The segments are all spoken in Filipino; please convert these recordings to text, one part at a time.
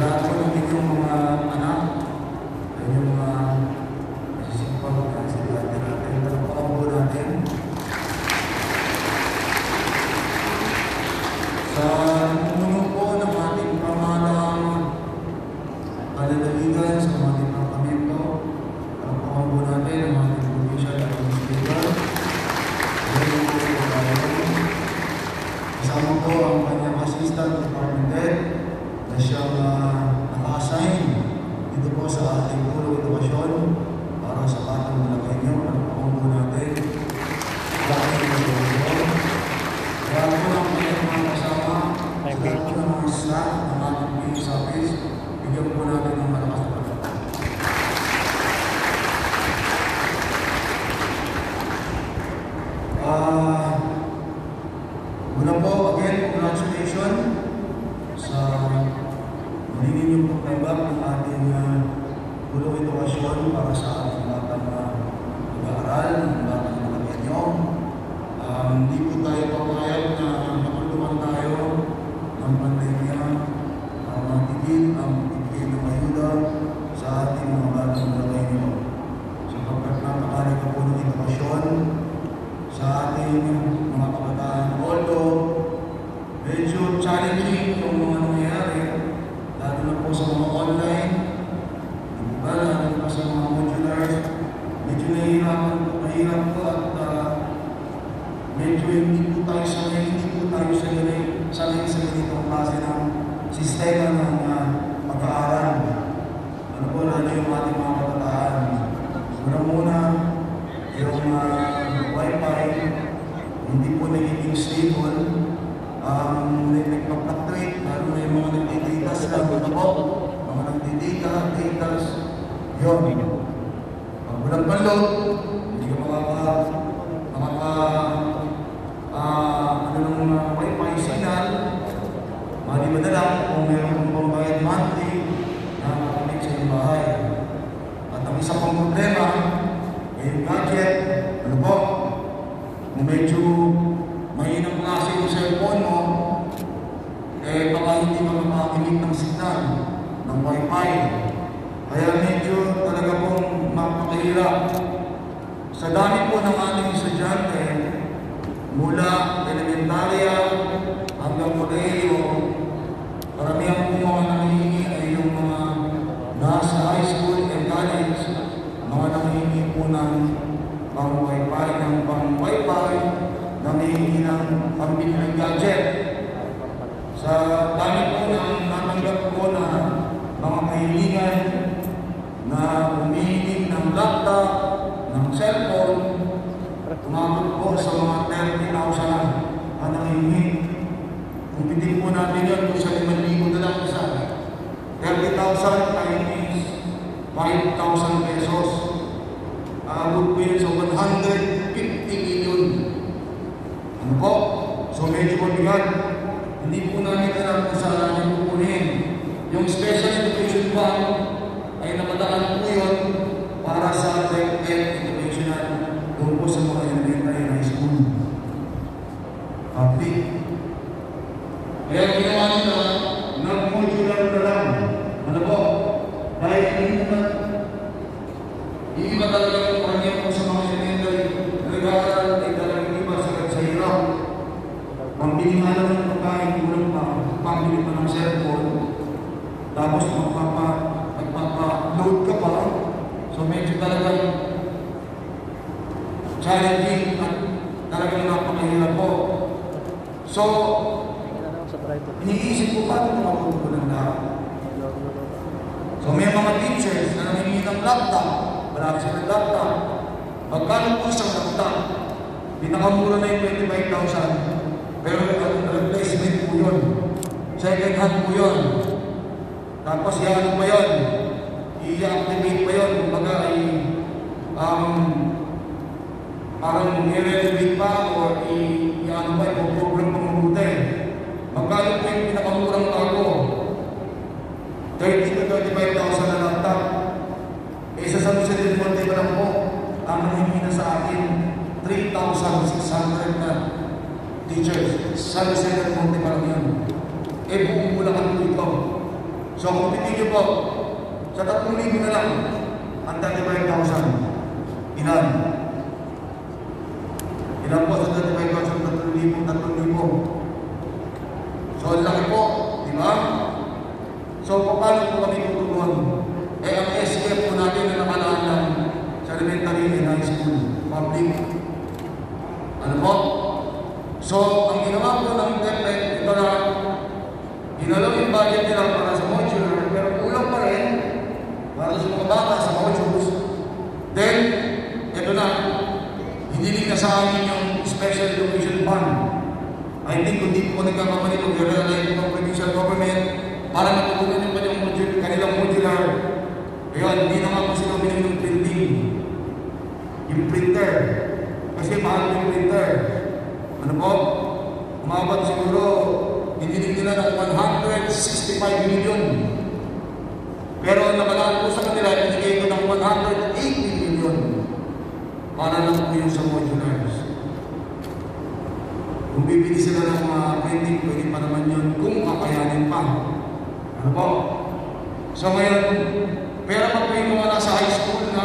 lahat po ng inyong mga anak, ang inyong mga nasisipag na sila natin, talapakan po natin. Sa puno po ng ating pamahalang kalalagigan sa mga departamento, talapakan po natin ang ating provincial administrator. Ngayon po po tayo. Kasama po ang kanyang assistant department head na siyang uh, naka-assign dito po sa ating puro edukasyon para sa batang malaki niyo. Ano po po natin? Dahil po sa inyo. Kaya po ang kanyang mga kasama sa lahat po ng mga staff ng ating PH office, bigyan po natin ng malakas na pagkakas. Ah, Una po, again, congratulations sa muli ninyong pagtanggap ng ating uh, pulong edukasyon para sa ating batang uh, mag-aaral, ng batang mga nyo. Um, hindi po tayo papayag na matulungan tayo ng pandemya ang matigil ang bibigay ng ayuda sa ating mga batang mga nyo. Sapagkat napakalaga po ng edukasyon sa ating mga kabataan. Although, medyo challenging yung mga nangyayari, lalo na po sa mga online, di ba, lalo na sa mga modulars, medyo nahihirapan po, mahirap po at ah, medyo hindi po tayo sanay, hindi po tayo sanay, sanay sa ganitong klase ng sistema ng ah, pag-aaral. Ano po, lalo yung ating mga kabataan. Muna-muna, yung uh, wifi hindi po nagiging stable um, lalo na yung mga nagdidata sa mga po mga nagdidata, datas yun pag walang balot hindi ka makaka ah, ano ng uh, wifi signal madala kung kong pambayad monthly na makakamit sa iyong bahay at ang isa pang problema ay yung gadget, ano po, kung medyo mahinang klase yung cellphone mo, eh baka hindi ka makakinig ng signal ng wifi. Kaya medyo talaga pong mapakahirap. Sa dami po ng ating estudyante, mula elementarya hanggang kolehiyo, karamihan po mga nangihingi ay yung mga nasa high school and college, mga nangihingi po ng pang wifi, ng pang wifi, nangihingi ng pambili ng gadget. Sa dami po ng natanggap ko na mga kahilingan na humihingi ng laptop, ng cellphone, umabot po sa mga 30,000 ang nangihingi. Hindi po natin yun, kung sa 5,000 na lang isa, 30,000 times 5,000 pesos. Aabot po yun sa 150 million. Ano po? So medyo mabigat. Hindi po namin alam kung saan namin kukunin. Yung special education fund ay namadaan po yun para sa DepEd educational doon po sa mga elementary high school. Public. Kaya ginawa nila, nag-modular na lang. Ano po? Dahil hindi na, hindi ba talaga yung kanya po sa mga elementary nag-aaral ay talagang iba sa sa hirap. Pambili nga lang ng pagkain, kulang pa, pambili pa ng cellphone, tapos magpapa, magpapa-load ka pa. So medyo talagang challenging at talagang napakahirap po. So, Iniisip ko paano ito makukuha ng lahat. So may mga teachers na nangingi ng laptop, marami silang laptop. Magkano po isang laptop? Pinakamura na yung 25,000. Pero ang replacement po yun. Second hand po yun. Tapos yan pa yun. I-activate pa yun. Kumbaga ay um, parang i-renovate pa or i-ano pa, i-program pa mabuti. Magkano po yung pinakamurang bago? 30 to 35,000 na laptop. Eh sa San Jose del Monte lang po, ang nangyayari na sa akin, 3,600 na teachers. Jose del Monte pa lang yun. Eh buong Bulacan po ito. So kung titigil po, sa 3,000 na lang, ang 35,000. Ilan? Ilan po sa 35,000, 3,000, 3,000. So ang laki po, di ba? So paano po kami tutulungan? Eh ang SKF po natin na nakalaan sa elementary and high school, public. Ano po? So, ang ginawa po ng DepEd, ito na, ginalaw yung budget nila para sa modular, pero kulang pa rin para sa mga bata sa modules. Then, ito na, hindi na sa amin yung special education fund. I think kung di po nagkakamali kung i-realize ng provincial government para matutunan yung kanyang module, kanilang modular. Kaya hindi na nga po sila uminom ng printing. Yung printer. Kasi mahal yung printer. Ano po? Umabot siguro, hindi nila ng 165 million. Pero ang nakalaan po sa kanila, binigay ko ng 180 million. Para lang po yung sa modulars. Kung bibili sila ng mga printing, pwede pa naman yun kung kakayanin pa. Ano po? So ngayon, pera pa po yung mga nasa high school na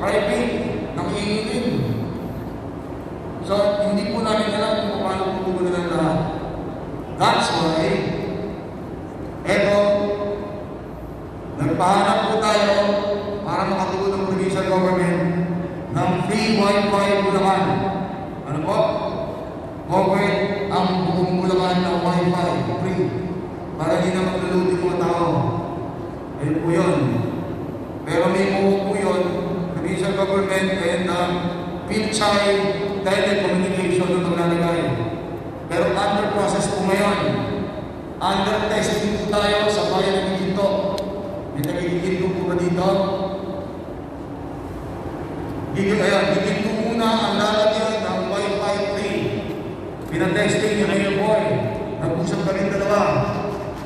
private, nakiingin. So, hindi po namin alam kung paano tutugunan ng lahat. That's why, eto, nagpahanap po tayo para makatulong ng provincial government ng free wifi Bulacan. Ano po? Covered ang buong Bulacan ng wifi, free. Para di na maglulod yung mga tao. Ayun po yun. Pero may mo po yun, provincial government and um, Pilchay telecommunication na maglalagay. Pero under process po ngayon. Under testing po tayo sa bayan ng Ginto. May nagigiginto po ba dito? Gigil, ayan, giginto muna ang lalagyan ng Wi-Fi 3. Pinatesting yung ngayon boy. Nag-usap kami dalawa.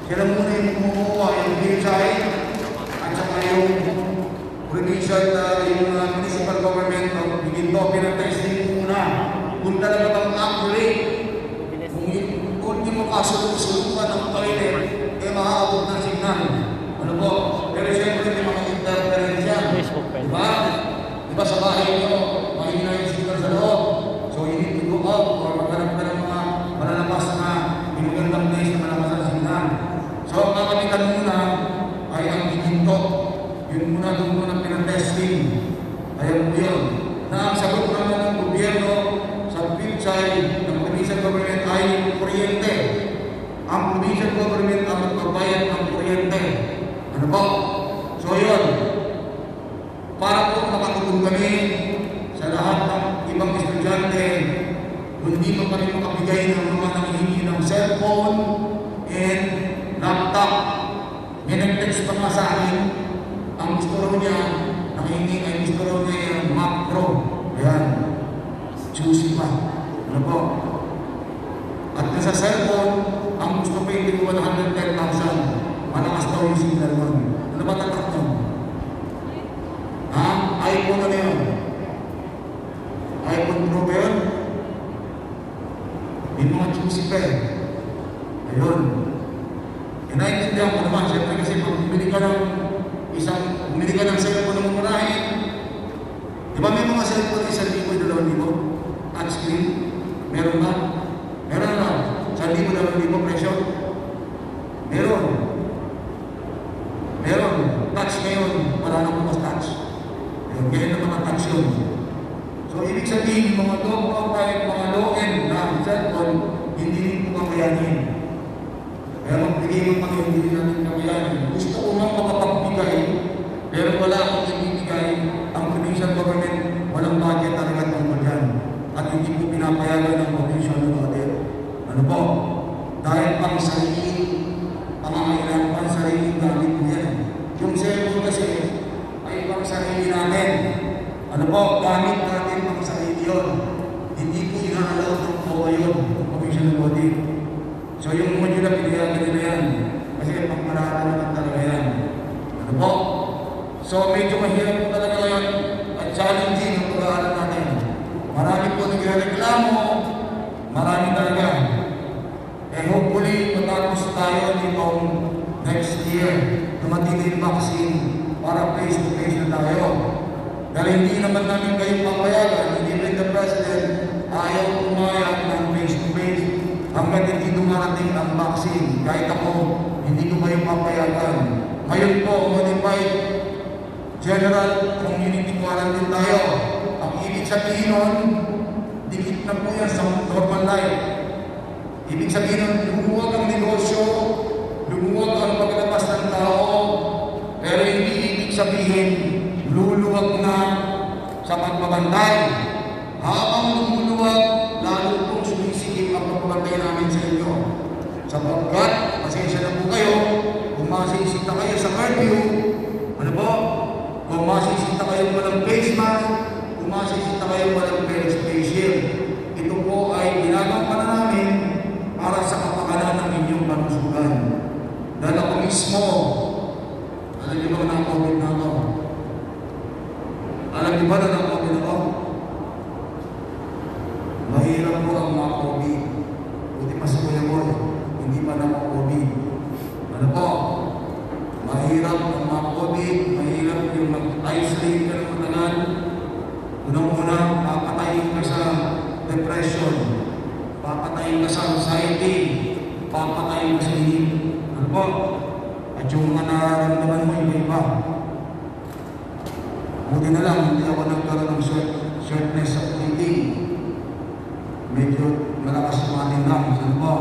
Sila muna yung kumukuha, yung Pilchay, at saka yung provincial, uh, yung uh, municipal government of Ginto, pinatesting muna kung talaga bang accurate. Kung yung ultimo kasulong-sulungan ng toilet, eh maaabot ng signal. Ano po? Pero siyempre may mga interference yan. Diba? Diba sa bahay nyo, mahina yung signal sa loob. So you need to go out or maghanap ka ng mga malalabas na yung magandang place na malakas ang signal. So ang kakamitan muna ay ang giginto. Yun muna doon muna pinatesting. Ayun po yun. Na ang sagot naman ng gobyerno sa Pilchay ng provincial government ay kuryente. Ang provincial government ang magbabayad ng kuryente. Ano po? So yun. Para po makatulong kami sa lahat ng ibang estudyante, kung hindi mo kami makabigay ng mga nangihingi ng cellphone and laptop. May nag-text pa nga sa akin, ang gusto raw niya, nangihingi ay gusto raw niya yung Mac Pro. Ayan. Choosy pa. Ano po? At sa cellphone, ang gusto ko yung 110,000. Malakas daw yung signal nun. Ano ba tatak nun? Ha? iPhone ano yun? iPhone Pro ba yun? May mga choosy pa eh. Ayun. E ko naman, siyempre kasi pag bumili ka ng isang, bumili ka ng cellphone na mumurahin, di ba may mga cellphone isang libo, dalawang libo? Touchscreen? Meron ba? Meron na. Isang libo, dalawang libo presyo? Meron. Meron. Touch ngayon, wala na bukas touch. Ayun, kaya na mga touch yun. So, ibig sabihin, yung mga low profile, mga low-end na cellphone, hindi rin po kakayanin. Kaya magbigay mo kami, hindi rin namin kakayanin. Gusto ko nga makapagbigay, pero wala akong ibibigay. Ang provincial government, walang budget talaga tungkol yan. At hindi po pinapayagan ng provincial audit. Ano po? Dahil pang sarili, pangangailangan pang sarili gamit mo yan. Yung cellphone kasi, ay pang sarili natin. Ano po, gamit natin pang sarili yun. Hindi po inaalaw ng COA yun, provincial audit. So yung modular pinayagan nila yan. Kasi pangmaraan naman talaga yan. Ano po? So medyo mahirap po talaga ngayon at challenging ang pag-aaral natin. Marami po nagre-reklamo, marami talaga. Eh hopefully matapos tayo nitong next year, dumating na yung vaccine para face-to-face na tayo. Dahil hindi naman namin kayo papayagan, hindi rin the President ayaw umayag ng face-to-face hanggang hindi dumarating ang vaccine. Kahit ako, hindi ko kayo papayagan. Ngayon po, modified General Community Quarantine tayo. Ang nun, dikit na po yan sa normal life. Ibig sabihin nun, lumuwag ang negosyo, lumuwag ang paglabas ng tao, pero hindi ibig sabihin, luluwag na sa pagbabantay. Habang lumuluwag, lalo pong sumisigil ang pagbabantay namin sa inyo. Sapagkat, pasensya na po kayo, kung masisita kayo sa curfew, ano po? Kung masisita kayo walang face mask, masisita kayo walang face shield, ito po ay ginagawa namin para sa kapakanan ng inyong kanusugan. Dahil ako mismo, alam niyo ba na COVID na ako? Alam niyo ba na na-COVID ako? Mahirap po ang mga COVID. Buti pa sa kuya mo, hindi pa na COVID. Ano po? Mahirap ang mga COVID, mahirap yung mag-isolate ka ng matagal. Unang-una, papatayin ka sa depression, papatayin ka sa anxiety, papatayin ka sa inip. Ano po? At yung mga nararamdaman mo, yung iba. Buti na lang, hindi ako nagkaroon ng short, shortness of breathing. Medyo malakas yung ating lungs. Ano po?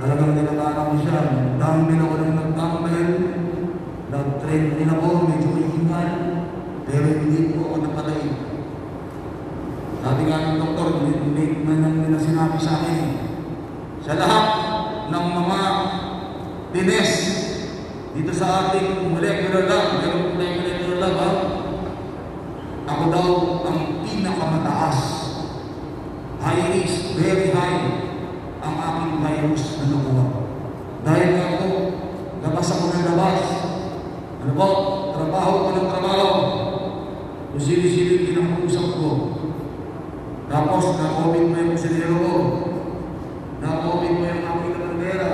Talagang nilalaan ko siya. Dami ako nang nagtambay. Nag-train din ako, medyo ihingal. Pero hindi po ako napatay. Sabi nga ng late na nang nila sinabi sa akin. Sa lahat ng mga tines dito sa ating molecular lab, meron molecular lab, ha? Ako daw ang pinakamataas. High risk, very high ang aking virus na nakuha. Dahil po, labas ako ng labas. Ano po? Trabaho ko ng trabaho. Kung sino-sino yung kinakusap ko. Tapos, na-COVID mo yung kusinero ko. Na-COVID mo yung aking kapatera.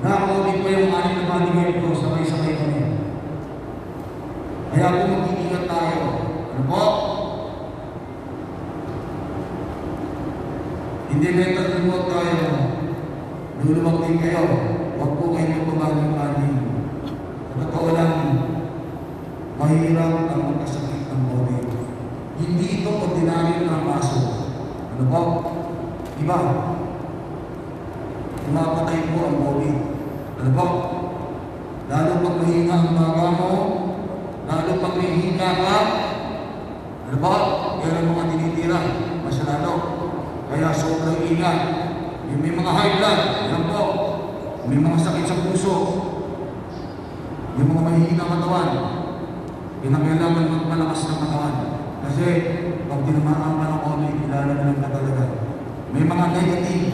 Na-COVID mo yung aking na bodyguard ko. Sabay-sabay kami. Kaya po mag-iingat tayo. Ano po? Hindi mental remote tayo. Lulumag din kayo. Huwag po kayo magpabaging-baging. Sa totoo lang, mahirap ang magkasakit ng COVID. Hindi ito ordinaryo na kaso. Ano po? Iba. Umapatay po ang COVID. Ano po? Lalo pag mahina ang baga mo, lalo pag may ka, ano ba? Yan ang mga tinitira. Mas lalo. Kaya sobrang ingat. Yung may mga high blood, yan po. May mga sakit sa puso. Yung mga mahihina katawan. Pinakailangan magmalakas ng katawan. Kasi pag tinamaan ka ng COVID, kilala na lang talaga. May mga negative.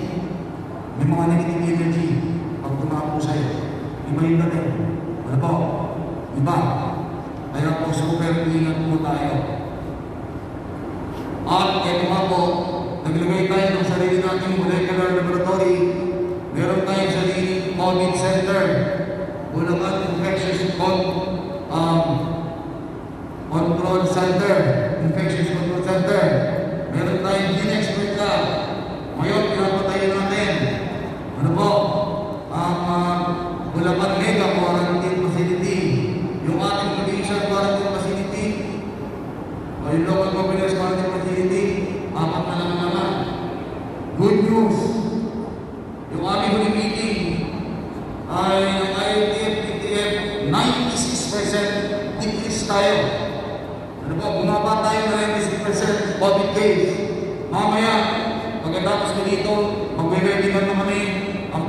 May mga negative energy. Pag tumapo sa'yo. Iba yung dating. Ano po? Iba. Kaya po super ingat po tayo. At ito nga po, naglagay tayo ng sarili nating molecular laboratory. Meron tayong sarili COVID Center. Bulacan Infectious Con um, Control Center. Infectious Control Center. Meron tayong Expert Lab. Ngayon, pinapatayin natin. Ano po? Ang uh, Bulacan Mega Quarantine Facility. Yung ating provincial quarantine facility. O yung local governance quarantine facility. Apat na lang naman. Good news. Yung aming huling meeting ay ang IOTF, PTF, 96% decrease tayo. Ano ba, bumaba tayo ng 96% COVID case. Mamaya, pagkatapos ko dito, magbe-webinar na kami ang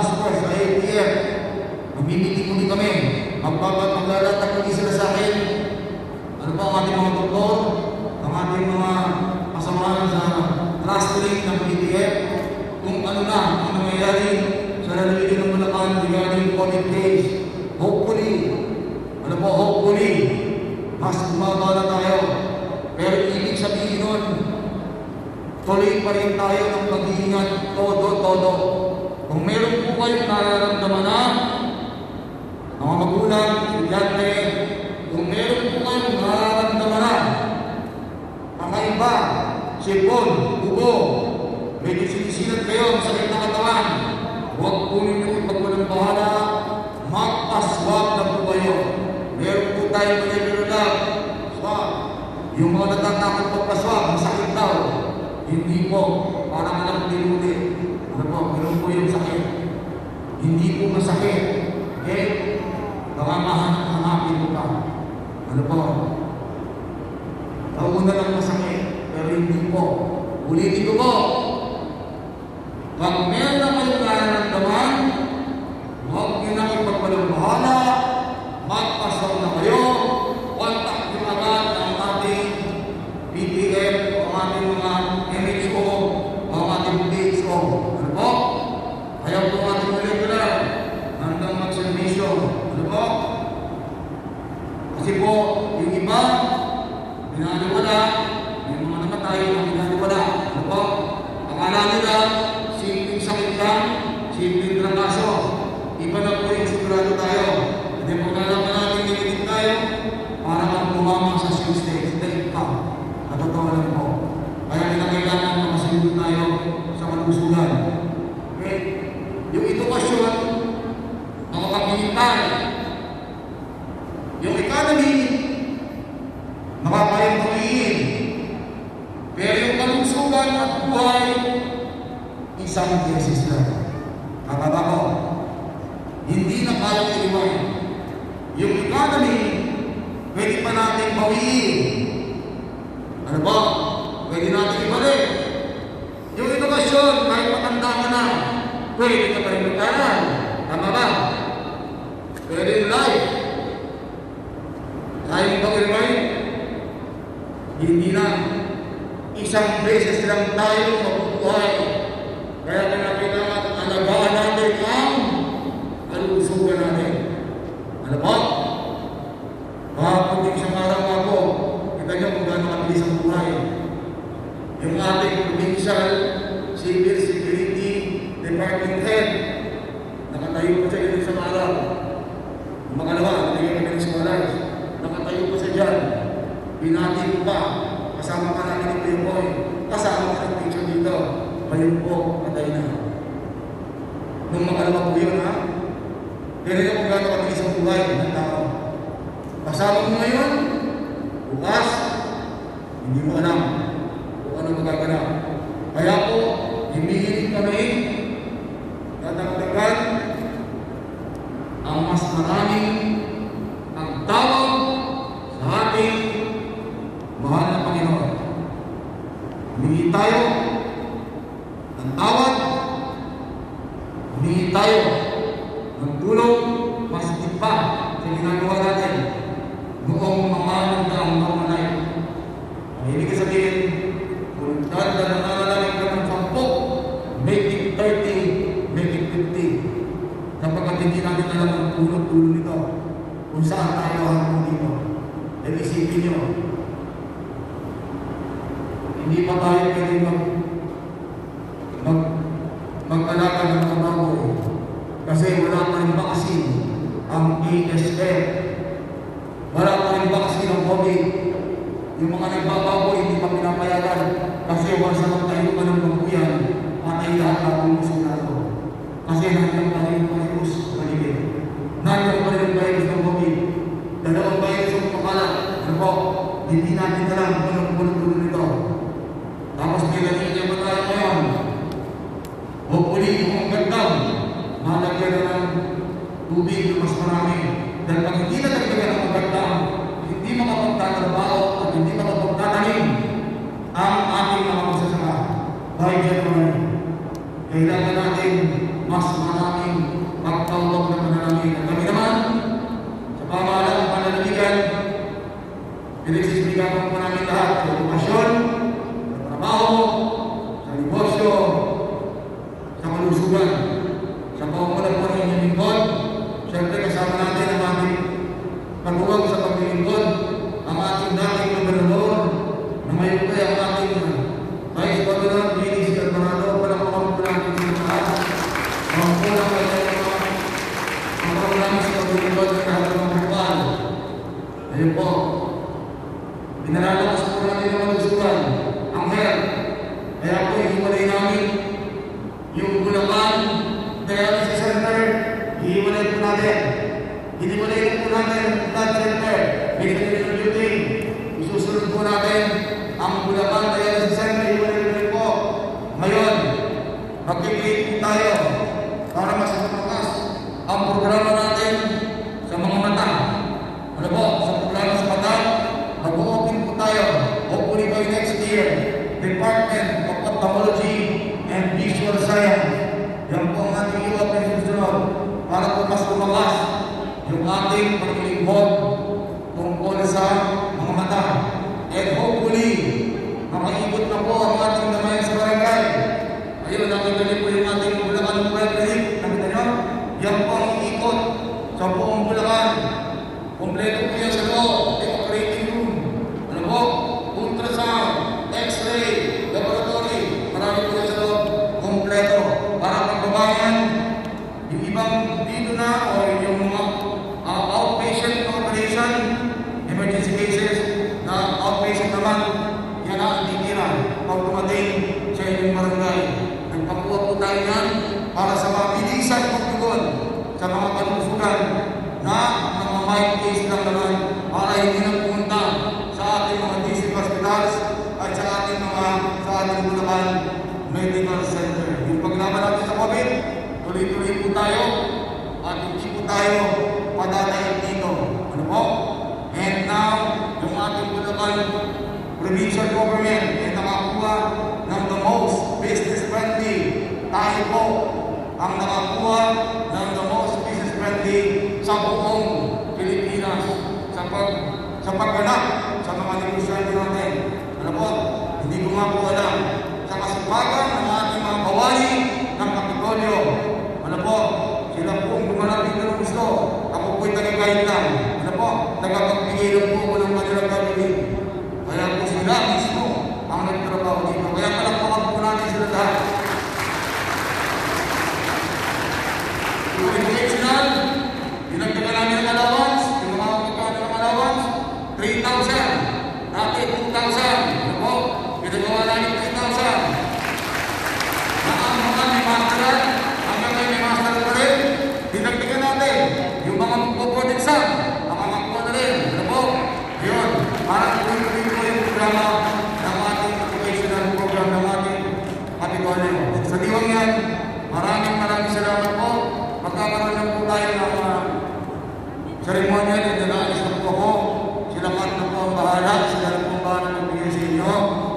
Task Force, IOTF. Magbibigay muli kami. Magbabat, maglalatag muli sila sa akin. Ano ba ang ating mga doktor, ang ating mga kasamahan sa clustering ng PTF, kung ano na ang nangyayari sa nalilin ng Bulacan regarding COVID case. Hopefully, ano po, hopefully, mas bumaba na tayo. Pero ibig sabihin nun, tuloy pa rin tayo ng pag-iingat todo-todo. Kung meron po kayong nararamdaman na magulang, estudyante, kung meron po kayong nararamdaman na, mga sipon, bubo, medyo sinisilat kayo, masakit na katawan, huwag po ninyo ipagwalang bahala, magpaswab na po kayo. Meron po tayo mga lang, swab. Yung mga natatakot magpaswab, masakit daw. Hindi po, parang alam pinuli. Ano po, ganun po yung sakit. Po masakit. Okay? Baka mahanapin mo pa. Ano po? Kauna lang masakit, pero hindi po. Ulitin ko po. Pag meron na kayong nararamdaman, huwag niyo na ipagpalang bahala, magpasok na kayo, kontak niyo agad ang ating BPF, ang ating mga MHO, ang ating DHO. Ano po? Ayaw po ang ating molecular hanggang mag-servisyo. Po? Kasi po, yung iba, binaliwala, may mga namatay na binaliwala. Ano po? Akala nila, simpleng sakit lang, simpleng trangkaso. Iba na po yung sigurado tayo. Hindi po kailangan natin nililit tayo para kang tumama sa six stage. Dahil pa. At totoo lang po. Kaya kinakailangan na masunod tayo sa kalusugan. Okay? Yung edukasyon, makakapilitan. Yung economy, makakayang tuwiin. Pero yung kalusugan at buhay, isang beses lang. Kakaba ko, hindi na kaya iwan. Yung economy, pwede pa natin bawiin. Ano ba? Pwede natin ibalik. Yung edukasyon, kahit matanda ka na, pwede ka pa rin mag-aral. Tama ba? Pwede yung life. Kaya mo bang i-remind? Hindi na. Isang beses lang tayo mabubuhay. Kaya kaya kailangan alagaan natin ang kalusugan natin. Ano ba? Kahapon din isang araw ako, kita niyo kung gaano kabilis ang buhay. Yung ating provincial civil security department head, nakatayo po siya yun isang araw. Yung mga lawa, hindi kami ng scholars, nakatayo po siya dyan. Binati ko pa, ni Kuya Boy, kasama ka ng teacher dito. Ngayon po, patay na. Nung makalawa po yun, ha? Yung kung gano'n kabilis ang buhay ng tao. Kasama mo ngayon, bukas, hindi mo alam kung ano magaganap. Kaya po, hinihiling kami dadagdagan ang mas maraming ang tawag sa ating mahal na Panginoon. Humingi tayo ng tawad, humingi tayo ng tulong mas pa sa ginagawa natin noong mga nagdaang namanay. Ang ibig sabihin, kung dahil na nangangalamig ka ng sampo, make it 30, make it 50. Kapag hindi natin alam ang tulong-tulong nito, kung saan tayo hanggang dito. Dahil isipin nyo, hindi pa tayo pwede mag, mag, mag-alaga ng mga baboy. Kasi wala pa rin vaccine ang ASF. Wala pa rin vaccine ang COVID. Yung mga nagbababoy, hindi pa pinapayagan. Kasi once na magtayo ka ng babuyan, patay lahat ng puso na ito. Kasi pa rin yung virus sa paligid. Nandiyan pa rin yung virus ng COVID. Dalawang virus ang pakalat. Ano po? Hindi natin alam kung anong puno nito. Tapos may ganyan ba tayo ngayon? Hopefully, yung gandang, malagyan na ng tubig na mas marami. Dahil pag hindi na nagdagan ng magandang, hindi makapagtatrabaho at hindi makapagtatanim ang ating mga magsasaka. By January, kailangan natin mas maraming pagtawag na panalangin. At kami naman, sa pamahalaan ng panalangin, pinagsisigapan po namin tayo padadayin dito. Ano po? And now, yung ating Bulacan provincial government ay nakakuha ng the most business friendly. Tayo po ang nakakuha ng the most business friendly sa buong Pilipinas sa pag sa pagganap sa mga negosyante natin. Ano po? Hindi ko nga po alam sa kasipagan ng ating mga kawali ng Kapitolyo. Ano po? Ang ng gusto. Ako po'y tagagayad lang. Ano po? Tagapagbigay lang po ako ng kanilang gagawin. Kaya po sila mismo ang nagtrabaho dito. Kaya palakpakan po natin sila lahat. Yung educational, dinagdagan namin ng allowance, yung mga magkano ng allowance, 3,000. Dati 2,000. Ano po? Pinagawa namin 3,000. Na ang mga may master, hanggang ngayon may master pa rin, dinagdagan natin. Yung mga magpo-board exam, makakakuha na rin. Ano po? Yun. Parang tuloy-tuloy po yung programa ng ating educational program ng ating Kapitolyo. Sa yan, maraming maraming salamat po. Magkakaroon lang po tayo ng uh, ceremonial and nag-aalis na po ako. Sila kat na po ang bahala. Sila na po ang bahala magbigay sa inyo.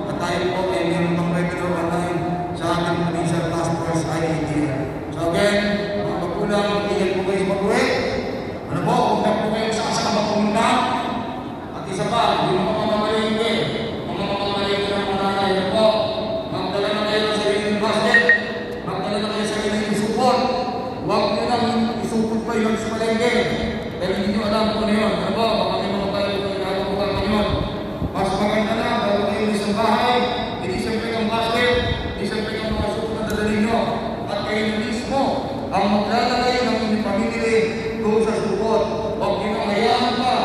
At tayo po ay mayroon pang revenue online sa ating provincial task force IED. So again, mga magulang, mag-ingat po kayo sa pag-uwi. Ano po, huwag na po kayo sa kasama pumunta. At isa pa, yung mga mamamalingke, mga mamamalingke ng mga nanay, ano po, magdala na kayo ng sariling basket, magdala na kayo sa sariling support. Huwag nyo nang isupot pa yun sa palengke. Alam kung ano yun. Ano po, baka may mga tayo na nakakuha ka yun. Mas maganda na, bago kayo sa bahay, hindi siyempre kang basket, hindi siyempre kang mga support na dadalhin nyo. At kayo na mismo, ang maglalagay ng inyong pamilya doon sa support. Huwag nyo nang hayaan pa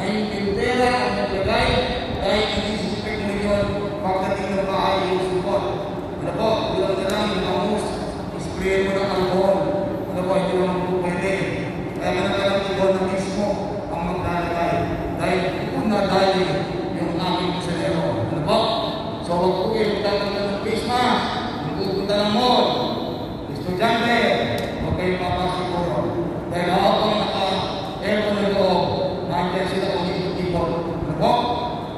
na yung tindera ang naglagay dahil hindi suspect mo yun pagdating ng bahay yung support. Ano po, bilang na lang yung bangus, spray mo ng alcohol. Ano po, hindi naman po pwede. Kaya managalang ikaw na mismo ang maglalagay. Dahil una dahil yung aming kusalero. Ano po? So, huwag po kayo magtatanggal ng face mask. Magpupunta ng mall. Estudyante, huwag kayong papasok po. Dahil habang naka-aircon na loob, nandiyan sila kung ikot-ikot. Ano po?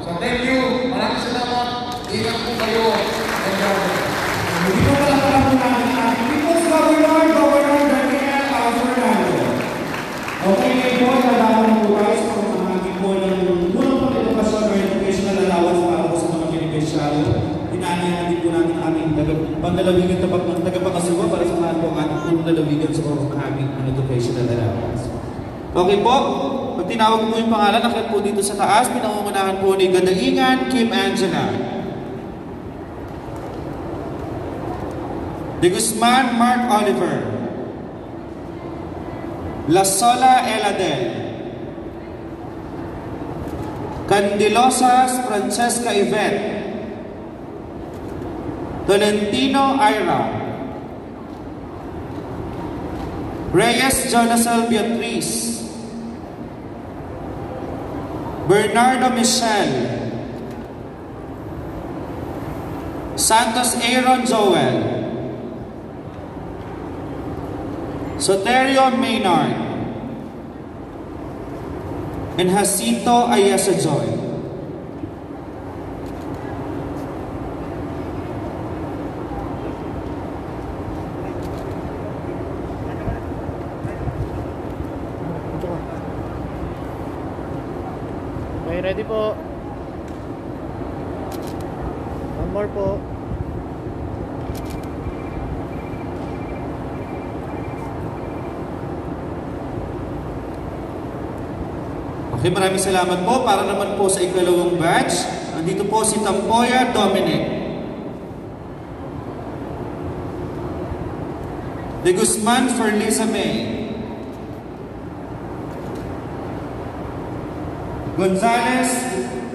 So, thank you. Maraming salamat. Ingat po kayo. And God bless. Hindi ko pala pala po namin ang People's Governor, Governor Daniel Al Fernando. Okay, ngayon po, nalaman po tayo sa pamamahagi po ng unang pag-edukasyon or educational allowance para po sa mga beneficiaryo. Inanihan din po natin ang aming pangdalawigan tabak ng tagapakasuwa para sa mga po ang ating punong dalawigan sa pamamahagi ng educational allowance. Okay po, pag tinawag po yung pangalan, nakit po dito sa taas, pinangungunahan po ni Gadaingan Kim Angela. De Guzman Mark Oliver. La Sola Eladel. Candilosas Francesca Yvette. Tolentino Ira. Reyes Jonasel Beatriz. Bernardo Michel. Santos Aaron Joel. Soterio Maynard. And Jacinto Ayesa Joy. Okay, ready po. One more po. Okay, maraming salamat po. Para naman po sa ikalawang batch, nandito po si Tampoya Dominic. De Guzman for Lisa May. Gonzales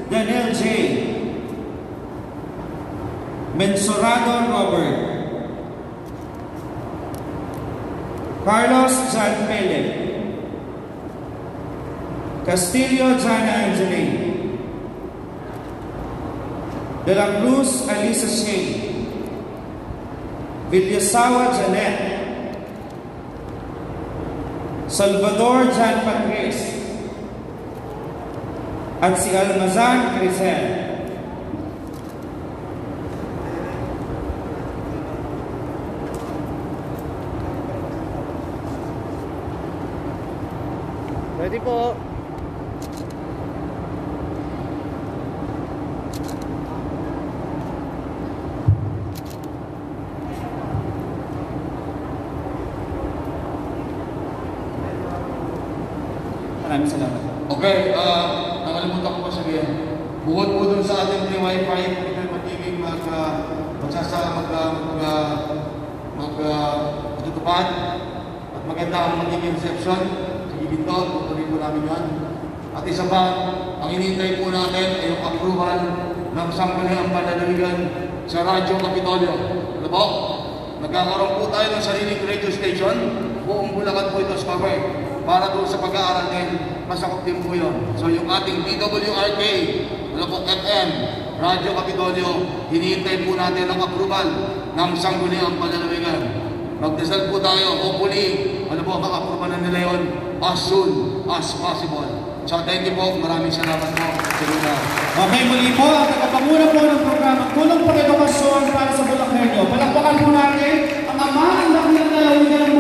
Daniel J. Mensorado Robert. Carlos John Philip. Castillo Jana Angeline. De la Cruz Alisa Shea. Villasawa Janet. Salvador Jan Patrice. At si Almazan Crisel. Ready po. Maraming salamat. Okay, ah, nakalimutan ko pa sabihin. Bukod po dun sa wifi, kung kayo magiging mag, uh, magsasa, mag, ah, mag, ah, mag, ah, matutupad at maganda ang magiging reception. Sige dito, tutuloy po namin yan. At isa pa, ang hinihintay po natin ay yung approval ng sangguniang panlalawigan sa Radyo Kapitolyo. Ano po? Nagkakaroon po tayo ng sariling radio station. Buong Bulacan po ito sa cover. Para doon sa pag-aaral din, masakop din po yun. So yung ating DWRK, ano po, FM, Radyo Kapitolyo, hinihintay po natin ang approval ng sangguniang panalawigan. Magdasal po tayo, hopefully, ano po, makaprobalan nila yon as soon as possible. So thank you po, maraming salamat po. Saluna. Okay, muli po, ang tagapanguna po ng programang Tulong Pag-Edukasyon para sa Bulacanyo. Palakpakan po natin ang ama, anak ng dalawigan